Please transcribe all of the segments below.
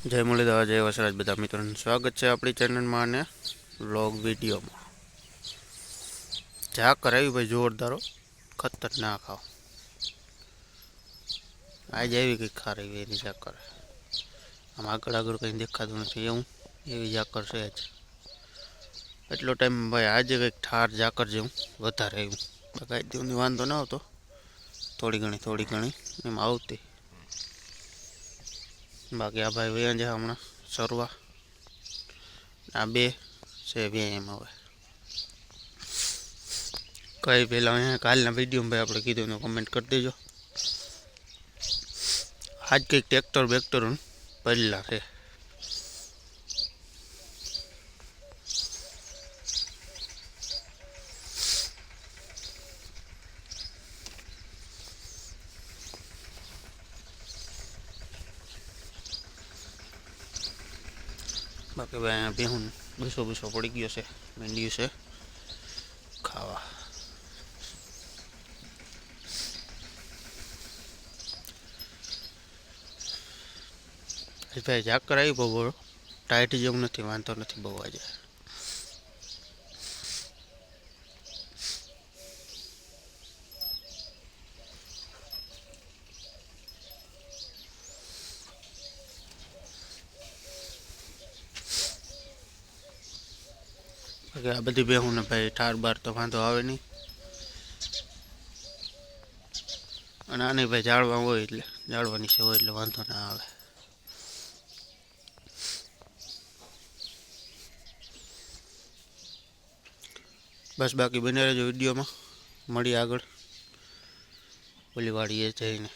જય મુરલીધર, જય વસરાજ બધા મિત્રોનું સ્વાગત છે આપણી ચેનલમાં અને વ્લોગ વિડીયોમાં. ઝાકર કરાવી ભાઈ જોરદારો ખતરનાક આવ. આજે આવી કંઈક ખારી એની ઝાકર આમ આગળ આગળ કંઈ દેખાતું નથી, એવું એવી ઝાકર છે જ. એટલો ટાઈમ ભાઈ આજે કંઈક ઠાર ઝાકર જેવું વધારે આવ્યું કાંઈ દિવસની વાંધો ન આવતો. થોડી ઘણી થોડી ઘણી, એમ આવતી. બાકી આ ભાઈ વયા જાય હમણાં સરવા. આ બે છે બે એમ હવે. કઈ પહેલાં અહીંયા કાલના વિડીયોમાં ભાઈ આપણે કીધું કમેન્ટ કરી દેજો. આજ કંઈક ટ્રેક્ટર બેક્ટરનું પહેલાં છે. બાકી ભાઈ અહીંયા બેહું બેસો બેસો પડી ગયો છે મેંડ્યું છે. ખાવા. ભાઈ જાગ કરાવી બહુ ટાઈટ જેવું નથી, વાંધો નથી બહુ આજે. બાકી આ બધી બેહું ને ભાઈ ઠાર બાર તો વાંધો આવે નહીં. અને આની ભાઈ જાળવા હોય એટલે, જાળવાની છે હોય એટલે વાંધો ના આવે. બસ બાકી બને રહેજો વિડીયોમાં. મળી આગળ. ઓલી વાડીએ જઈને.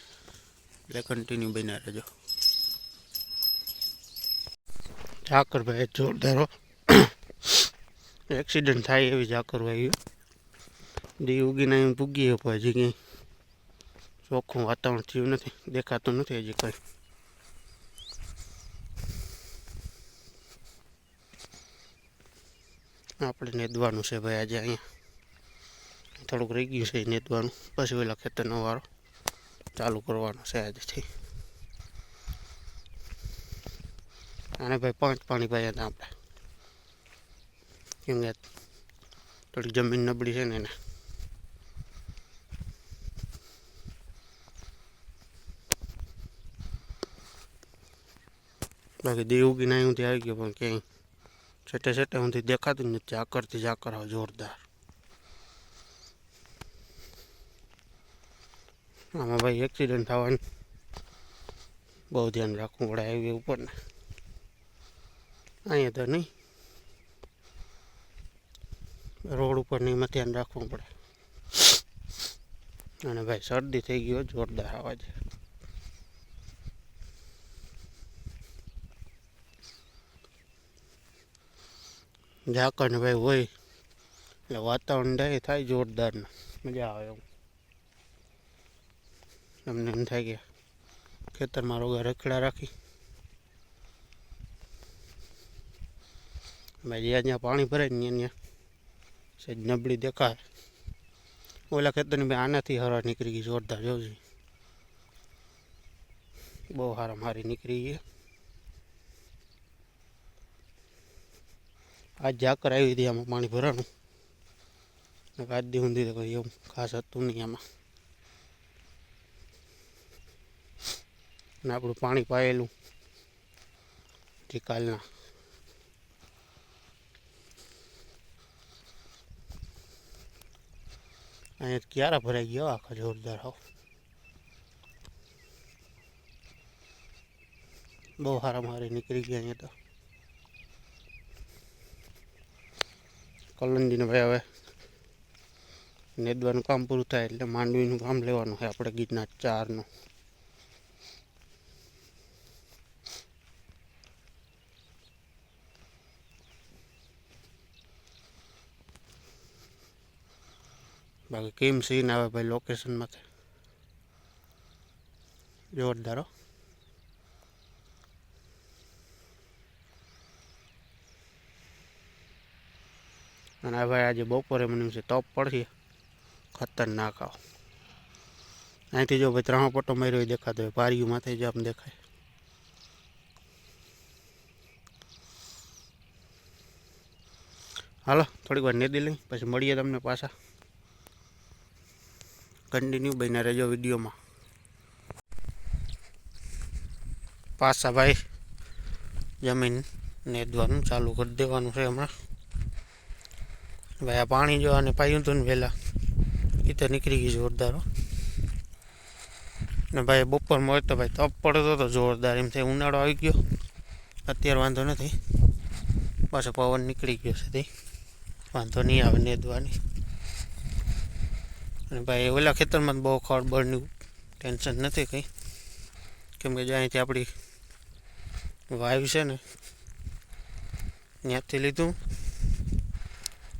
એટલે કન્ટિન્યુ બન્યા રહેજો. ઝાકર ભાઈ, જોરદારો એક્સિડન્ટ થાય એવી ઝાકર આવી દી ઉગીને અહીં પૂગીએ પણ હજી કંઈ ચોખ્ખું વાતાવરણ થયું નથી, દેખાતું નથી હજી કંઈ. આપણે નેદવાનું છે ભાઈ આજે અહીંયા. થોડુંક રહી ગયું છે નેદવાનું. પછી પેલા ખેતરનો વારો ચાલુ કરવાનો છે આજથી અને ભાઈ પાંચ પાણી ભાઈ હતા આપણે. કેમ કે થોડીક જમીન નબળી છે ને એને. બાકી દેવ ઉગીને અહીંથી આવી ગયો, પણ ક્યાંય છેટે છેટે ઊંધી દેખાતું જ નથી આકરથી ઝાકર આવે જોરદાર. આમાં ભાઈ એક્સિડન્ટ થવાનું. બહુ ધ્યાન રાખવું પડે હાઈવે ઉપર ને અહીંયા તો નહીં. રોડ ઉપર એમાં ધ્યાન રાખવું પડે. અને ભાઈ શરદી થઈ ગયો જોરદાર અવાજ ઝાકણ ભાઈ હોય, એટલે વાતાવરણ થાય થાય જોરદાર ને મજા આવે એવું તમને એમ થાય કે ખેતરમાં રોગા રખડા રાખી. ભાઈ જ્યાં જ્યાં પાણી ભરાય ને ત્યાં ત્યાં સહેજ નબળી દેખાય. ઓલા ખેતરની ભાઈ, આનાથી હરા નીકળી ગઈ, જોરદાર જોજી બહુ હારા મારી નીકળી ગઈ. આજ ઝાકર આવી હતી આમાં પાણી ભરાણું આજ દી ઊંધી તો એવું ખાસ હતું નહીં આમાં. આપણું પાણી પાયેલું. કાલના અહીંયા ક્યારે ભરાઈ ગયો આખા જોરદાર હો. બહુ સારા મારી નીકળી ગયા અહીંયા તો. કલંદીને ભાઈ હવે નેદવાનું કામ પૂરું થાય એટલે માંડવીનું કામ લેવાનું છે, આપણે ગીતના ચારનું. બાકી કેમ સીન આવે ભાઈ લોકેશનમાંથી જોરદાર અને આ ભાઈ આજે બપોરે મને છે, તપ પડશે. ખતરનાક આવો. અહીંથી જો ભાઈ ત્રણ પટ્ટો માર્યો એ દેખાતો હોય, પારિયું માથે જ આમ દેખાય. હાલો, થોડીક વાર નેદી લઈ, પછી મળીએ તમને પાછા. કન્ટિન્યુ બન્યા રહેજો વિડીયોમાં. પાછા ભાઈ, જમીન નેદવાનું ચાલુ કરી દેવાનું છે હમણાં. ભાઈ, આ પાણી જો આને પાયું હતું ને પહેલાં એ તો નીકળી ગઈ જોરદાર ને ભાઈ, બપોરમાં તો ભાઈ તપ પડતો તો જોરદાર, એમ થાય ઉનાળો આવી ગયો. અત્યારે વાંધો નથી. પાછો પવન નીકળી ગયો છે તે. વાંધો નહીં આવે નેદવાની. અને ભાઈ, ઓલા ખેતરમાં બહુ ખળબળની ટેન્શન નથી કંઈ. કેમ કે જ્યાં અહીંથી આપણી વાઈવ છે ને, ત્યાંથી લીધું.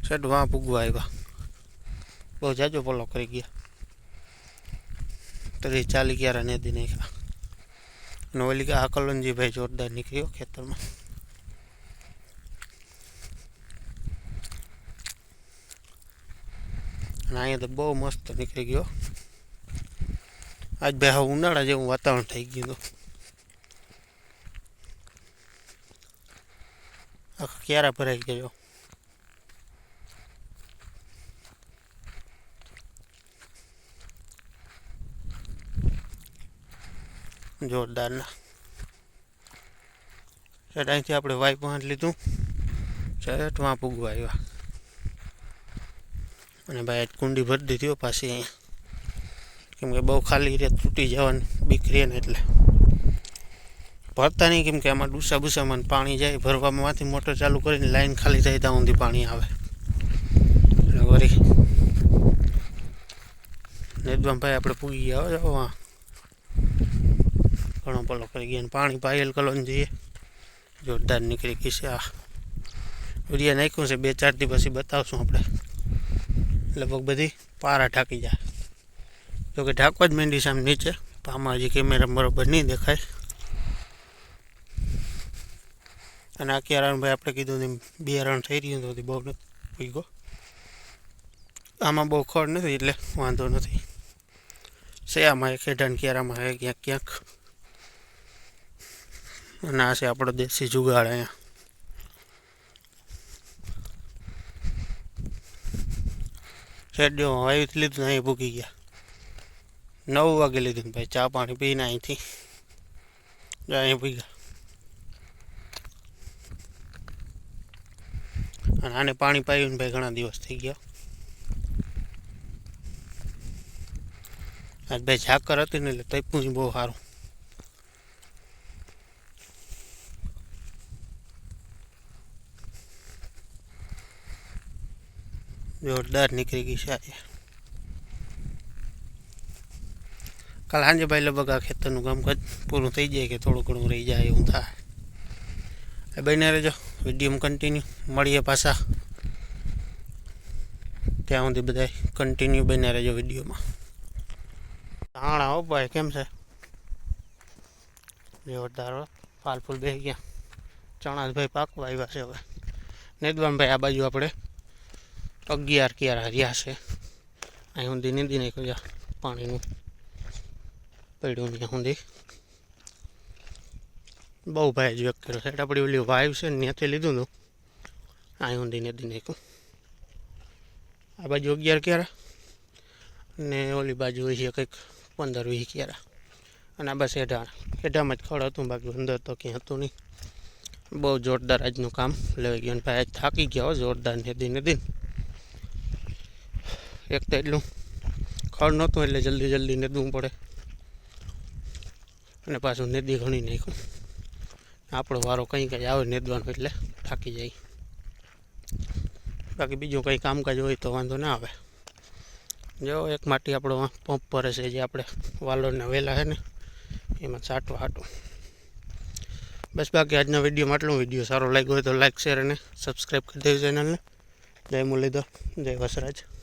સેટ વાં પૂગવા આવ્યા. બહુ જાજો પોલો કરી ગયા. તરી ચાલી ગયા નદી નાખ્યા અને ઓલી આ કલનજીભાઈ જોરદાર નીકળ્યો ખેતરમાં. અને અહીંયા તો બહુ મસ્ત નીકળી ગયો. આજ ભાઈ હવે ઉનાળા જેવું વાતાવરણ થઈ ગયું હતું. આખા ક્યારે ભરાઈ ગયો. જોરદારના. અહીંથી આપણે વાઈપ વાંચ લીધું. વાં પૂગવા આવ્યા. અને ભાઈ કુંડી ભરી દીધી હોય પાછી અહીંયા. કેમ કે બહુ ખાલી રીતે તૂટી જવાની બીક ને એટલે. ભરતા નહીં કેમ કે આમાં ડૂસા ભૂસામાં પાણી જાય, ભરવામાં માંથી મોટર ચાલુ કરીને લાઈન ખાલી થાય ત્યાં સુધી પાણી આવે. એટલે વળી નેદવામ ભાઈ આપણે પૂગી ગયા હો ઘણો પલો કરી ગયા પાણી પાયેલ કલોન જઈએ જોરદાર નીકળી ગઈ છે આ. યુરિયા નાખ્યું છે બે ચાર દિવસ પછી બતાવશું આપણે. લગભગ બધી પારા ઢાંકી જાય. જોકે ઢાંકવા જ માંડી આમ નીચે. પામાં હજી કેમેરા બરોબર નહીં દેખાય. અને આ ભાઈ આપણે કીધું ને બિયારણ થઈ રહ્યું તો બહુ નથી પૂગ્યો આમાં બહુ ખડ નથી એટલે વાંધો નથી. છે આમાં એક હેઠાણ ક્યારામાં હે ક્યાંક ક્યાંક. અને આ છે આપણો દેશી જુગાડ અહીંયા. જો આવી લીધું, અહીં ભૂકી ગયા. નવ વાગે લીધું ભાઈ, ચા પાણી પીને અહીંથી અહીં ભૂકી ગયા અને આને પાણી પાયું ભાઈ ઘણા દિવસ થઈ ગયા. આજ ભાઈ ઝાકર હતી ને એટલે તૈપું બહુ સારું. જોરદાર નીકળી ગઈ છે કાલ સાંજે ભાઈ લગભગ આ ખેતરનું કામકાજ પૂરું થઈ જાય કે થોડું ઘણું રહી જાય એવું થાય. બને રહેજો. વીડિયો કન્ટિન્યુ મળીએ પાછા. ત્યાં સુધી બધા કન્ટિન્યુ બને રહેજો વિડીયોમાં. હાણા હો ભાઈ, કેમ છે? જોરદાર ફાલફૂલ ફાલ ફૂલ બેસી ગયા. ચણા ભાઈ પાકવા આવ્યા છે હવે. નેદવાન ભાઈ આ બાજુ આપણે અગિયાર ક્યારા રહ્યા છે. અહીં હું ધીને ધીને પાણીનું પડ્યું નહીં સુધી. બહુ ભાઈ જ વ્યક્ત કર્યો સાઈડ આપણી ઓલી વાઈવ છે ને ત્યાંથી લીધું હતું અહીં સુધી ધીને નાખ્યું આ બાજુ અગિયાર ક્યારા? ને ઓલી બાજુ હોય છે કંઈક પંદર વીસ ક્યારા. અને આ બસ એઢાણ એઢામાં જ ખડ હતું, બાકી અંદર તો ક્યાં હતું નહીં. બહુ જોરદાર આજનું કામ. લેવાઈ ગયું ભાઈ આજ થાકી ગયા હો જોરદાર નદી નદી એક તો એટલું. ખડ નહોતું એટલે જલ્દી જલ્દી નેદવું પડે. અને પાછું નેદી ઘણી નાખ્યું. આપણો વારો કંઈ કંઈ આવે નેદવાનો એટલે થાકી જાય. બાકી બીજું કંઈ કામકાજ હોય તો વાંધો ના આવે. જો, એક માટી આપણો પંપ ભરે છે જે આપણે વાલોડના વેલા છે ને, એમાં છાંટવા હાટું. બસ બાકી આજના વિડીયોમાં આટલું. વીડિયો સારો લાગ્યો હોય તો લાઈક શેર અને સબસ્ક્રાઈબ કરી દેજો ચેનલને જય મુરલીધર, જય વસરાજ.